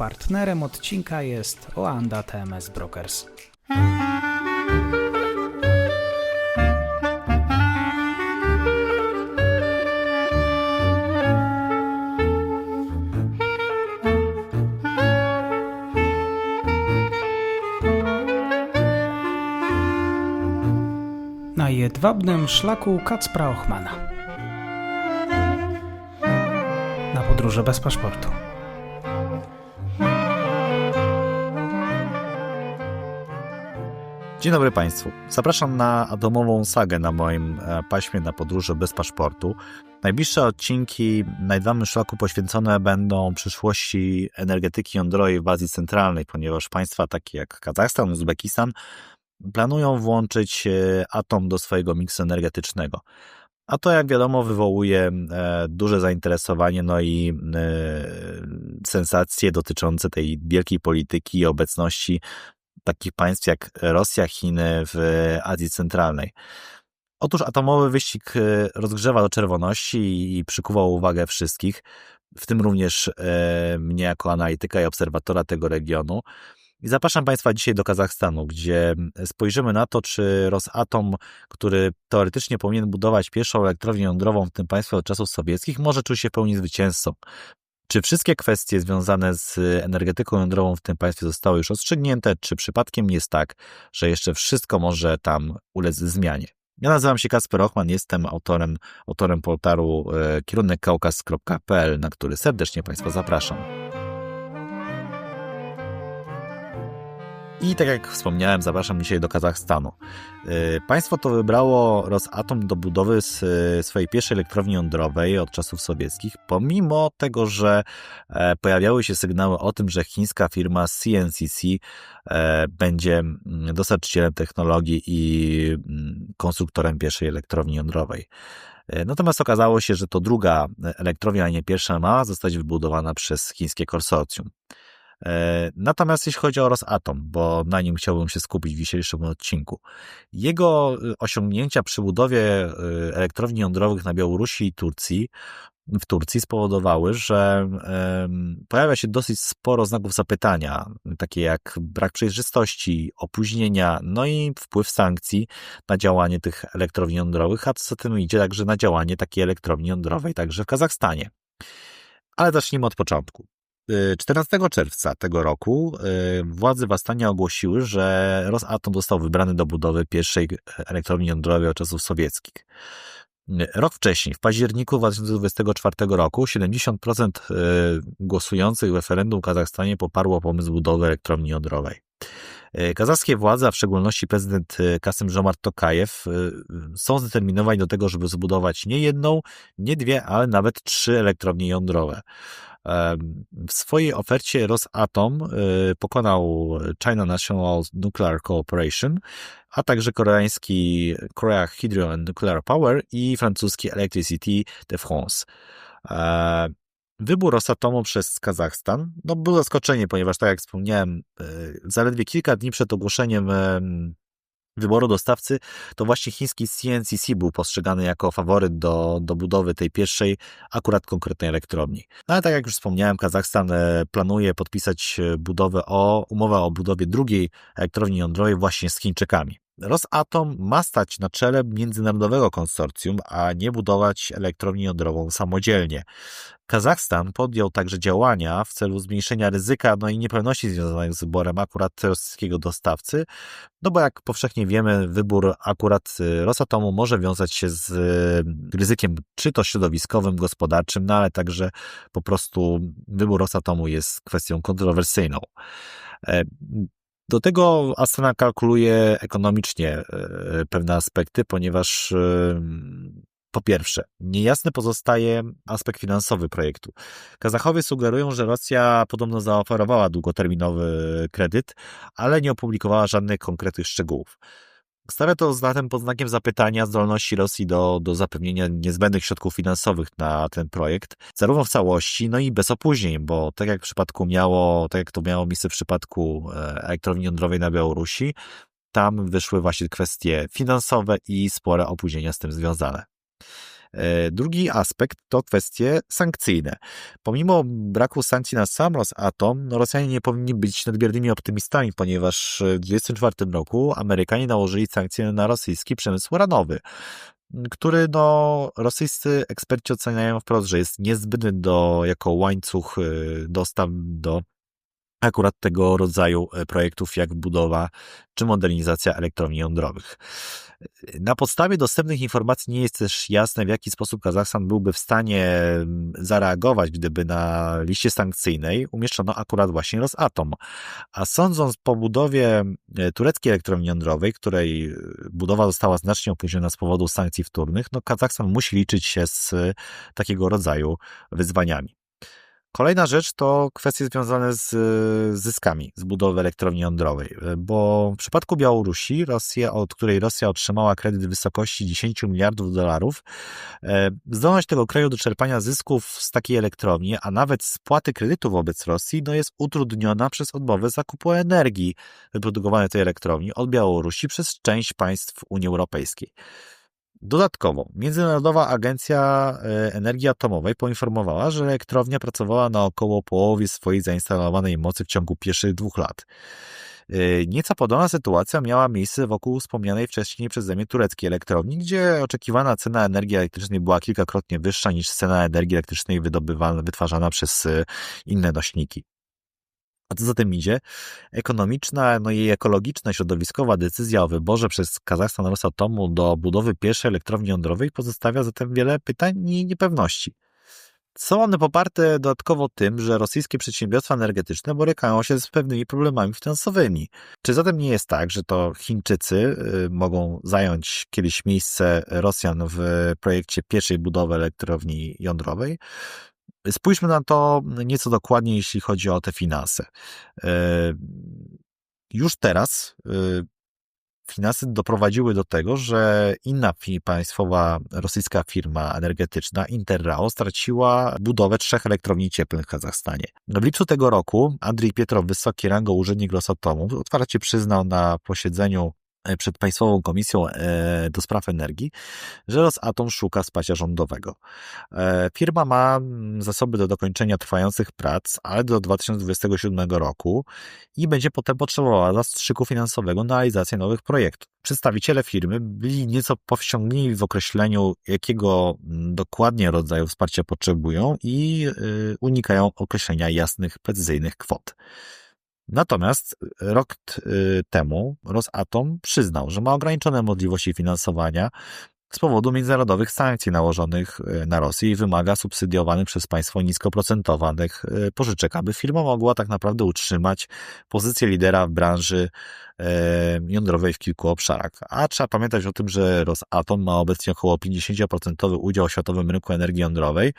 Partnerem odcinka jest Oanda TMS Brokers. Na jedwabnym szlaku Kacpra Ochmana. Na podróże bez paszportu. Dzień dobry Państwu. Zapraszam na atomową sagę na moim e, paśmie na podróży bez paszportu. Najbliższe odcinki na jedwabnym szlaku poświęcone będą przyszłości energetyki jądrowej w Azji Centralnej, ponieważ państwa takie jak Kazachstan, Uzbekistan planują włączyć e, atom do swojego miksu energetycznego. A to, jak wiadomo, wywołuje e, duże zainteresowanie, no i sensacje dotyczące tej wielkiej polityki i obecności takich państw jak Rosja, Chiny w Azji Centralnej. Otóż atomowy wyścig e, rozgrzewa do czerwoności i przykuwał uwagę wszystkich, w tym również e, mnie jako analityka i obserwatora tego regionu. I zapraszam Państwa dzisiaj do Kazachstanu, gdzie spojrzymy na to, czy Rosatom, który teoretycznie powinien budować pierwszą elektrownię jądrową w tym państwie od czasów sowieckich, może czuć się w pełni zwycięzcą. Czy wszystkie kwestie związane z energetyką jądrową w tym państwie zostały już rozstrzygnięte, czy przypadkiem jest tak, że jeszcze wszystko może tam ulec zmianie? Ja nazywam się Kasper Ochman, jestem autorem, autorem portalu e, kierunkkaukaz.pl, na który serdecznie Państwa zapraszam. I tak jak wspomniałem, zapraszam dzisiaj do Kazachstanu. Y, państwo to wybrało Rosatom do budowy y, swojej pierwszej elektrowni jądrowej od czasów sowieckich, pomimo tego, że e, pojawiały się sygnały o tym, że chińska firma CNCC e, będzie dostarczycielem technologii i konstruktorem pierwszej elektrowni jądrowej. E, natomiast okazało się, że to druga elektrownia, a nie pierwsza, ma zostać wybudowana przez chińskie konsorcjum. E, natomiast jeśli chodzi o Rosatom, bo na nim chciałbym się skupić w dzisiejszym odcinku, jego y, osiągnięcia przy budowie y, elektrowni jądrowych na Białorusi i Turcji w Turcji spowodowały, że pojawia się dosyć sporo znaków zapytania, takie jak brak przejrzystości, opóźnienia, no i wpływ sankcji na działanie tych elektrowni jądrowych, a co za tym idzie także na działanie takiej elektrowni jądrowej także w Kazachstanie. Ale zacznijmy od początku. 14 czerwca tego roku y, władze w Astanie ogłosiły, że Rosatom został wybrany do budowy pierwszej elektrowni jądrowej od czasów sowieckich. Rok wcześniej, w październiku 2024 roku, 70% y, głosujących w referendum w Kazachstanie poparło pomysł budowy elektrowni jądrowej. Y, kazachskie władze, a w szczególności prezydent Kasym Żomart Tokajew, są zdeterminowani do tego, żeby zbudować nie jedną, nie dwie, ale nawet trzy elektrownie jądrowe. W swojej ofercie Rosatom pokonał China National Nuclear Corporation, a także koreański Korea Hydro and Nuclear Power i francuski Electricity de France. Wybór Rosatomu przez Kazachstan no, był zaskoczenie, ponieważ, tak jak wspomniałem, y, zaledwie kilka dni przed ogłoszeniem wyboru dostawcy, to właśnie chiński CNCC był postrzegany jako faworyt do, do budowy tej pierwszej, akurat konkretnej elektrowni. No ale tak jak już wspomniałem, Kazachstan e, planuje podpisać e, budowę o, umowę o budowie drugiej elektrowni jądrowej właśnie z Chińczykami. Rosatom ma stać na czele międzynarodowego konsorcjum, a nie budować elektrownię jądrową samodzielnie. Kazachstan podjął także działania w celu zmniejszenia ryzyka no i niepewności związanych z wyborem akurat rosyjskiego dostawcy, no bo jak powszechnie wiemy, wybór akurat y, Rosatomu może wiązać się z y, ryzykiem czy to środowiskowym, gospodarczym, no ale także po prostu wybór Rosatomu jest kwestią kontrowersyjną. Do tego Astana kalkuluje ekonomicznie e, pewne aspekty, ponieważ po pierwsze, niejasny pozostaje aspekt finansowy projektu. Kazachowie sugerują, że Rosja podobno zaoferowała długoterminowy kredyt, ale nie opublikowała żadnych konkretnych szczegółów. Stawia to zatem pod znakiem zapytania zdolności Rosji do, do zapewnienia niezbędnych środków finansowych na ten projekt, zarówno w całości, no i bez opóźnień, bo tak jak w przypadku miało, tak jak to miało miejsce w przypadku e, elektrowni jądrowej na Białorusi, tam wyszły właśnie kwestie finansowe i spore opóźnienia z tym związane. E, Drugi aspekt to kwestie sankcyjne. Pomimo braku sankcji na sam Rosatom, no Rosjanie nie powinni być nadmiernymi optymistami, ponieważ w 2024 roku Amerykanie nałożyli sankcje na rosyjski przemysł uranowy, który no, rosyjscy eksperci oceniają wprost, że jest niezbędny do, jako łańcuch y, dostaw do akurat tego rodzaju e, projektów jak budowa czy modernizacja elektrowni jądrowych. Na podstawie dostępnych informacji nie jest też jasne, w jaki sposób Kazachstan byłby w stanie zareagować, gdyby na liście sankcyjnej umieszczono akurat właśnie Rosatom. A sądząc po budowie e, tureckiej elektrowni jądrowej, której e, budowa została znacznie opóźniona z powodu sankcji wtórnych, no Kazachstan musi liczyć się z takiego rodzaju wyzwaniami. Kolejna rzecz to kwestie związane z zyskami z budowy elektrowni jądrowej, bo w przypadku Białorusi, Rosja, od której Rosja otrzymała kredyt w wysokości 10 miliardów dolarów, e, zdolność tego kraju do czerpania zysków z takiej elektrowni, a nawet spłaty kredytu wobec Rosji, no jest utrudniona przez odmowę zakupu energii wyprodukowanej tej elektrowni od Białorusi przez część państw Unii Europejskiej. Dodatkowo, Międzynarodowa Agencja e, Energii Atomowej poinformowała, że elektrownia pracowała na około połowie swojej zainstalowanej mocy w ciągu pierwszych dwóch lat. E, nieco podobna sytuacja miała miejsce wokół wspomnianej wcześniej przeze mnie tureckiej elektrowni, gdzie oczekiwana cena energii elektrycznej była kilkakrotnie wyższa niż cena energii elektrycznej wydobywana, wytwarzana przez e, inne nośniki. A co za tym idzie, ekonomiczna no i ekologiczna środowiskowa decyzja o wyborze przez Kazachstan Rosatomu do budowy pierwszej elektrowni jądrowej pozostawia zatem wiele pytań i niepewności. Są one poparte dodatkowo tym, że rosyjskie przedsiębiorstwa energetyczne borykają się z pewnymi problemami finansowymi. Czy zatem nie jest tak, że to Chińczycy y, mogą zająć kiedyś miejsce Rosjan w projekcie pierwszej budowy elektrowni jądrowej? Spójrzmy na to nieco dokładniej, jeśli chodzi o te finanse. E, już teraz e, finanse doprowadziły do tego, że inna państwowa rosyjska firma energetyczna, Interrao, straciła budowę trzech elektrowni cieplnych w Kazachstanie. W lipcu tego roku Andrzej Pietrow, wysoki rango urzędnik Rosatomu, otwarcie przyznał na posiedzeniu przed Państwową Komisją e, do Spraw Energii, że Rosatom szuka wsparcia rządowego. E, firma ma mm, zasoby do dokończenia trwających prac, ale do 2027 roku i będzie potem potrzebowała zastrzyku finansowego na realizację nowych projektów. Przedstawiciele firmy byli nieco powściągnieni w określeniu, jakiego mm, dokładnie rodzaju wsparcia potrzebują i y, unikają określenia jasnych, precyzyjnych kwot. Natomiast rok y, temu Rosatom przyznał, że ma ograniczone możliwości finansowania z powodu międzynarodowych sankcji nałożonych y, na Rosję i wymaga subsydiowanych przez państwo niskoprocentowanych y, pożyczek, aby firma mogła tak naprawdę utrzymać pozycję lidera w branży jądrowej w kilku obszarach. A trzeba pamiętać o tym, że Rosatom ma obecnie około 50% udział w światowym rynku energii jądrowej,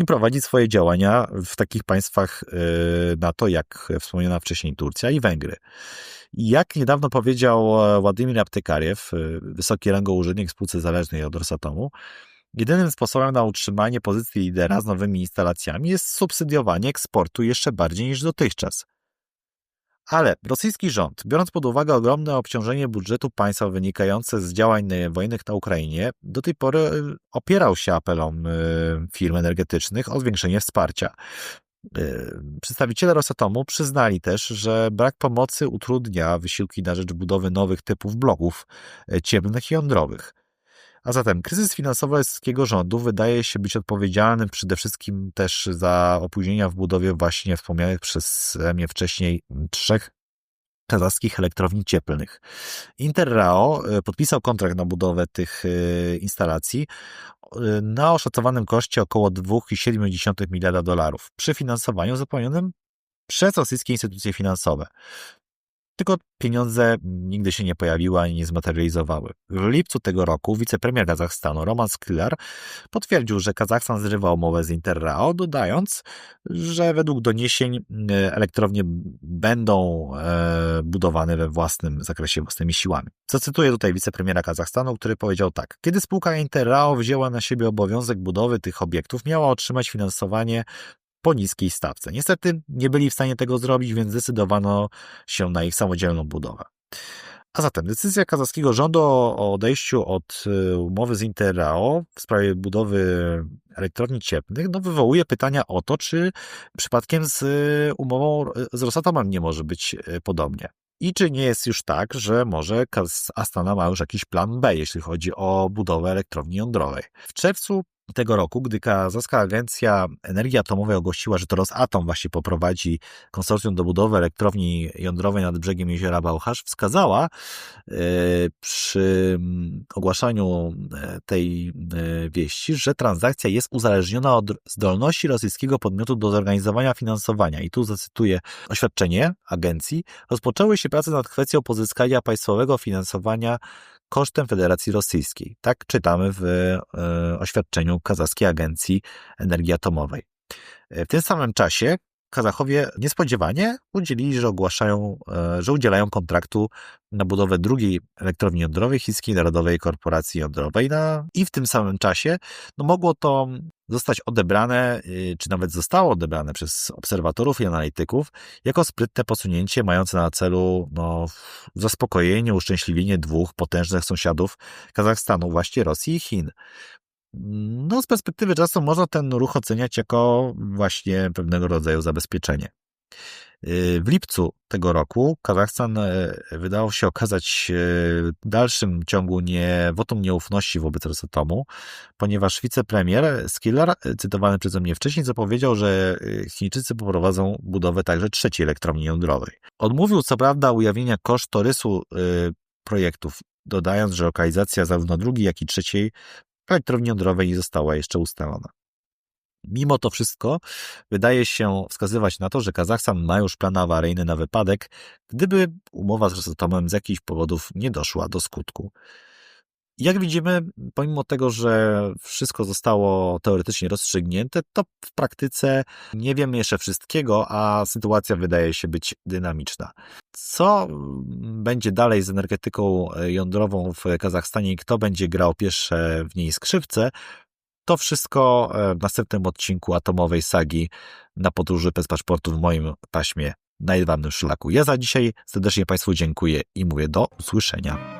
i prowadzi swoje działania w takich państwach y, NATO, jak wspomniana wcześniej Turcja i Węgry. Jak niedawno powiedział e, Władimir Aptekariew, y, wysoki rango urzędnik spółce zależnej od Rosatomu, jedynym sposobem na utrzymanie pozycji lidera z nowymi instalacjami jest subsydiowanie eksportu jeszcze bardziej niż dotychczas. Ale rosyjski rząd, biorąc pod uwagę ogromne obciążenie budżetu państwa wynikające z działań wojennych na Ukrainie, do tej pory e, opierał się apelom e, firm energetycznych o zwiększenie wsparcia. E, przedstawiciele Rosatomu przyznali też, że brak pomocy utrudnia wysiłki na rzecz budowy nowych typów bloków ciemnych i jądrowych. A zatem kryzys finansowy rosyjskiego rządu wydaje się być odpowiedzialnym przede wszystkim też za opóźnienia w budowie właśnie wspomnianych przez mnie wcześniej trzech kazachskich elektrowni cieplnych. Interrao e, podpisał kontrakt na budowę tych e, instalacji e, na oszacowanym koszcie około 2,7 miliarda dolarów przy finansowaniu zapewnionym przez rosyjskie instytucje finansowe tylko pieniądze nigdy się nie pojawiły ani nie zmaterializowały. W lipcu tego roku wicepremier Kazachstanu Roman Sklar potwierdził, że Kazachstan zrywa umowę z Interrao, dodając, że według doniesień e, elektrownie będą e, budowane we własnym zakresie, własnymi siłami. Co cytuję tutaj wicepremiera Kazachstanu, który powiedział tak. Kiedy spółka Interrao wzięła na siebie obowiązek budowy tych obiektów, miała otrzymać finansowanie po niskiej stawce. Niestety nie byli w stanie tego zrobić, więc zdecydowano się na ich samodzielną budowę. A zatem decyzja kazachskiego rządu o odejściu od y, umowy z Interrao w sprawie budowy elektrowni cieplnych no, wywołuje pytania o to, czy przypadkiem z y, umową y, z Rosatomem nie może być podobnie. I czy nie jest już tak, że może Astana ma już jakiś plan B, jeśli chodzi o budowę elektrowni jądrowej. W czerwcu tego roku, gdy kazachska agencja energii atomowej ogłosiła, że to Rosatom właśnie poprowadzi konsorcjum do budowy elektrowni jądrowej nad brzegiem jeziora Bałchasz, wskazała e, przy ogłaszaniu e, tej e, wieści, że transakcja jest uzależniona od zdolności rosyjskiego podmiotu do zorganizowania finansowania. I tu zacytuję oświadczenie agencji. Rozpoczęły się prace nad kwestią pozyskania państwowego finansowania kosztem Federacji Rosyjskiej. Tak czytamy w e, oświadczeniu Kazachskiej Agencji Energii Atomowej. E, W tym samym czasie Kazachowie niespodziewanie udzielili, że ogłaszają, e, że udzielają kontraktu na budowę drugiej elektrowni jądrowej Chińskiej Narodowej Korporacji Jądrowej na, i w tym samym czasie no, mogło to zostać odebrane, y, czy nawet zostało odebrane przez obserwatorów i analityków jako sprytne posunięcie mające na celu no, zaspokojenie, uszczęśliwienie dwóch potężnych sąsiadów Kazachstanu, właśnie Rosji i Chin. No, z perspektywy czasu można ten ruch oceniać jako właśnie pewnego rodzaju zabezpieczenie. Y, W lipcu tego roku Kazachstan e, wydawał się okazać w dalszym ciągu nie, wotum nieufności wobec Rosatomu, ponieważ wicepremier Skiller, e, cytowany przeze mnie wcześniej, zapowiedział, że e, Chińczycy poprowadzą budowę także trzeciej elektrowni jądrowej. Odmówił co prawda ujawnienia kosztorysu projektów, dodając, że lokalizacja zarówno drugiej, jak i trzeciej elektrowni jądrowej nie została jeszcze ustalona. Mimo to wszystko wydaje się wskazywać na to, że Kazachstan ma już plan awaryjny na wypadek, gdyby umowa z Rosatomem z jakichś powodów nie doszła do skutku. Jak widzimy, pomimo tego, że wszystko zostało teoretycznie rozstrzygnięte, to w praktyce nie wiemy jeszcze wszystkiego, a sytuacja wydaje się być dynamiczna. Co będzie dalej z energetyką jądrową w Kazachstanie i kto będzie grał pierwsze w niej skrzypce, to wszystko e, w następnym odcinku atomowej sagi na podróży bez paszportu w moim paśmie na jedwabnym szlaku. Ja za dzisiaj serdecznie Państwu dziękuję i mówię do usłyszenia.